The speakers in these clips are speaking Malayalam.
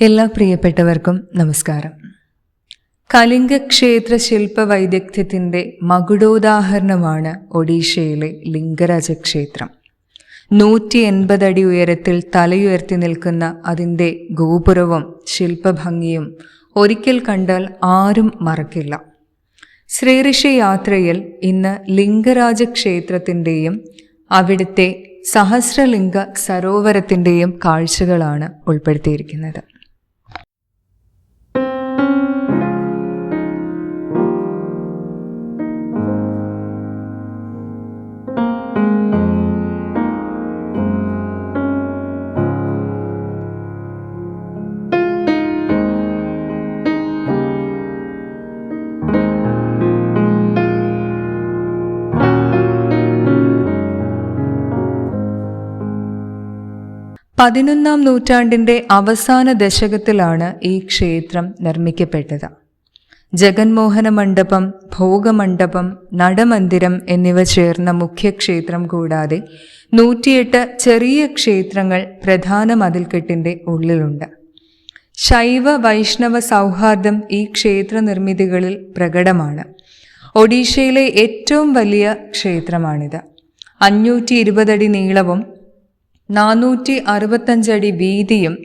എല്ലാ പ്രിയപ്പെട്ടവർക്കും നമസ്കാരം. കലിംഗ ക്ഷേത്ര ശില്പ വൈദഗ്ധ്യത്തിന്റെ മകുടോദാഹരണമാണ് ഒഡീഷയിലെ ലിംഗരാജ ക്ഷേത്രം നൂറ്റി എൺപതടി ഉയരത്തിൽ തലയുയർത്തി നിൽക്കുന്ന അതിന്റെ ഗോപുരവും ശില്പഭംഗിയും ഒരിക്കൽ കണ്ടാൽ ആരും മറക്കില്ല. ശ്രീഋഷി യാത്രയിൽ ഇന്ന് ലിംഗരാജ ക്ഷേത്രത്തിന്റെയും അവിടുത്തെ സഹസ്രലിംഗ സരോവരത്തിന്റെയും കാഴ്ചകളാണ് ഉൾപ്പെടുത്തിയിരിക്കുന്നത്. പതിനൊന്നാം നൂറ്റാണ്ടിന്റെ അവസാന ദശകത്തിലാണ് ഈ ക്ഷേത്രം നിർമ്മിക്കപ്പെട്ടത്. ജഗന്മോഹന മണ്ഡപം ഭോഗമണ്ഡപം നടമന്ദിരം എന്നിവ ചേർന്ന മുഖ്യക്ഷേത്രം കൂടാതെ നൂറ്റിയെട്ട് ചെറിയ ക്ഷേത്രങ്ങൾ പ്രധാന മതിൽക്കെട്ടിന്റെ ഉള്ളിലുണ്ട്. ശൈവ വൈഷ്ണവ സൗഹാർദ്ദം ഈ ക്ഷേത്ര നിർമ്മിതികളിൽ പ്രകടമാണ്. ഒഡീഷയിലെ ഏറ്റവും വലിയ ക്ഷേത്രമാണിത്. അഞ്ഞൂറ്റി ഇരുപതടി നീളവും നാനൂറ്റി അറുപത്തഞ്ചടി വീതിയും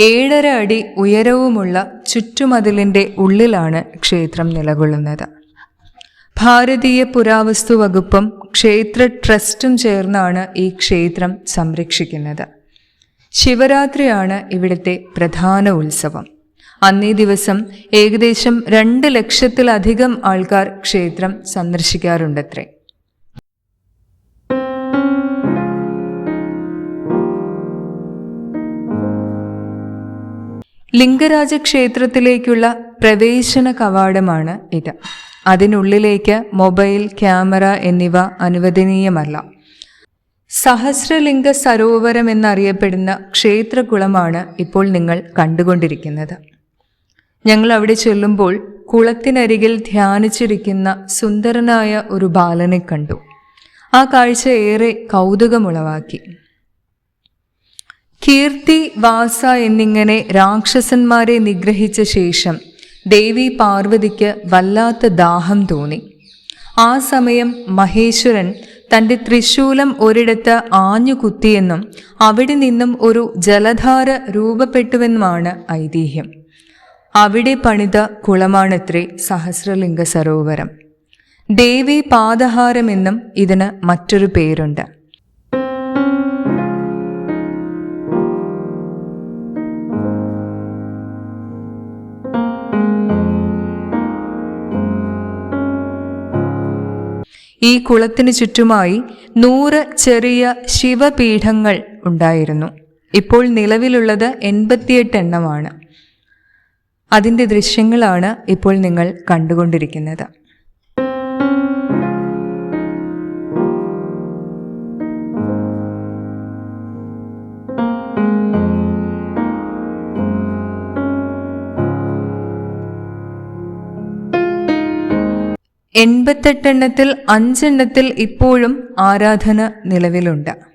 ഏഴര അടി ഉയരവുമുള്ള ചുറ്റുമതിലിന്റെ ഉള്ളിലാണ് ക്ഷേത്രം നിലകൊള്ളുന്നത്. ഭാരതീയ പുരാവസ്തു വകുപ്പും ക്ഷേത്ര ട്രസ്റ്റും ചേർന്നാണ് ഈ ക്ഷേത്രം സംരക്ഷിക്കുന്നത്. ശിവരാത്രിയാണ് ഇവിടുത്തെ പ്രധാന ഉത്സവം. അന്നേ ദിവസം ഏകദേശം രണ്ട് ലക്ഷത്തിലധികം ആൾക്കാർ ക്ഷേത്രം സന്ദർശിക്കാറുണ്ടത്രേ. ലിംഗരാജ ക്ഷേത്രത്തിലേക്കുള്ള പ്രവേശന കവാടമാണ് ഇത്. അതിനുള്ളിലേക്ക് മൊബൈൽ ക്യാമറ എന്നിവ അനുവദനീയമല്ല. സഹസ്രലിംഗ സരോവരം എന്നറിയപ്പെടുന്ന ക്ഷേത്രകുളമാണ് ഇപ്പോൾ നിങ്ങൾ കണ്ടുകൊണ്ടിരിക്കുന്നത്. ഞങ്ങൾ അവിടെ ചെല്ലുമ്പോൾ കുളത്തിനരികിൽ ധ്യാനിച്ചിരിക്കുന്ന സുന്ദരനായ ഒരു ബാലനെ കണ്ടു. ആ കാഴ്ച ഏറെ കൗതുകമുളവാക്കി. കീർത്തി വാസ എന്നിങ്ങനെ രാക്ഷസന്മാരെ നിഗ്രഹിച്ച ശേഷം ദേവി പാർവതിക്ക് വല്ലാത്ത ദാഹം തോന്നി. ആ സമയം മഹേശ്വരൻ തന്റെ തൃശൂലം ഒരിടത്ത് ആഞ്ഞു കുത്തിയെന്നും അവിടെ നിന്നും ഒരു ജലധാര രൂപപ്പെട്ടുവെന്നുമാണ് ഐതിഹ്യം. അവിടെ പണിത കുളമാണത്രേ സഹസ്രലിംഗ സരോവരം. ദേവി പാദഹാരമെന്നും ഇതിന് മറ്റൊരു പേരുണ്ട്. ഈ കുളത്തിന് ചുറ്റുമായി നൂറ് ചെറിയ ശിവപീഠങ്ങൾ ഉണ്ടായിരുന്നു. ഇപ്പോൾ നിലവിലുള്ളത് എൺപത്തിയെട്ട് എണ്ണമാണ്. അതിന്റെ ദൃശ്യങ്ങളാണ് ഇപ്പോൾ നിങ്ങൾ കണ്ടുകൊണ്ടിരിക്കുന്നത്. എൺപത്തെട്ടെണ്ണത്തിൽ അഞ്ചെണ്ണത്തിൽ ഇപ്പോഴും ആരാധന നിലവിലുണ്ട്.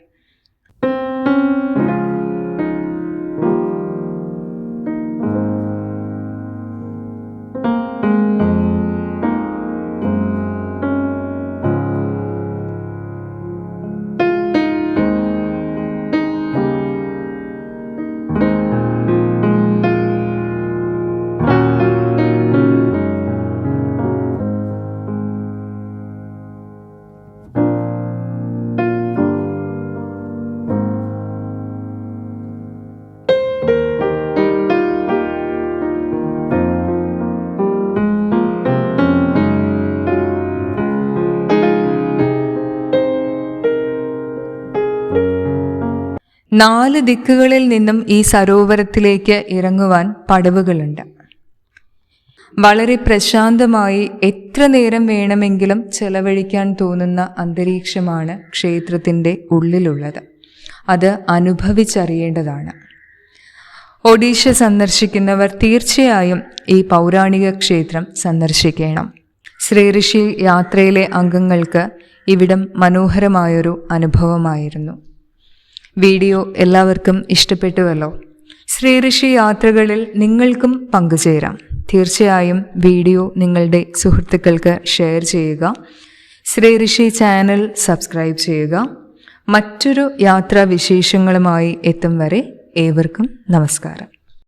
നാല് ദിക്കുകളിൽ നിന്നും ഈ സരോവരത്തിലേക്ക് ഇറങ്ങുവാൻ പടവുകളുണ്ട്. വളരെ പ്രശാന്തമായി എത്ര നേരം വേണമെങ്കിലും ചെലവഴിക്കാൻ തോന്നുന്ന അന്തരീക്ഷമാണ് ക്ഷേത്രത്തിന്റെ ഉള്ളിലുള്ളത്. അത് അനുഭവിച്ചറിയേണ്ടതാണ്. ഒഡീഷ സന്ദർശിക്കുന്നവർ തീർച്ചയായും ഈ പൗരാണിക ക്ഷേത്രം സന്ദർശിക്കണം. ശ്രീഋഷി യാത്രയിലെ അംഗങ്ങൾക്ക് ഇവിടം മനോഹരമായൊരു അനുഭവമായിരുന്നു. വീഡിയോ എല്ലാവർക്കും ഇഷ്ടപ്പെട്ടുവല്ലോ. ശ്രീഋഷി യാത്രകളിൽ നിങ്ങൾക്കും പങ്കുചേരാം. തീർച്ചയായും വീഡിയോ നിങ്ങളുടെ സുഹൃത്തുക്കൾക്ക് ഷെയർ ചെയ്യുക. ശ്രീഋഷി ചാനൽ സബ്സ്ക്രൈബ് ചെയ്യുക. മറ്റൊരു യാത്രാവിശേഷങ്ങളുമായി എത്തും വരെ ഏവർക്കും നമസ്കാരം.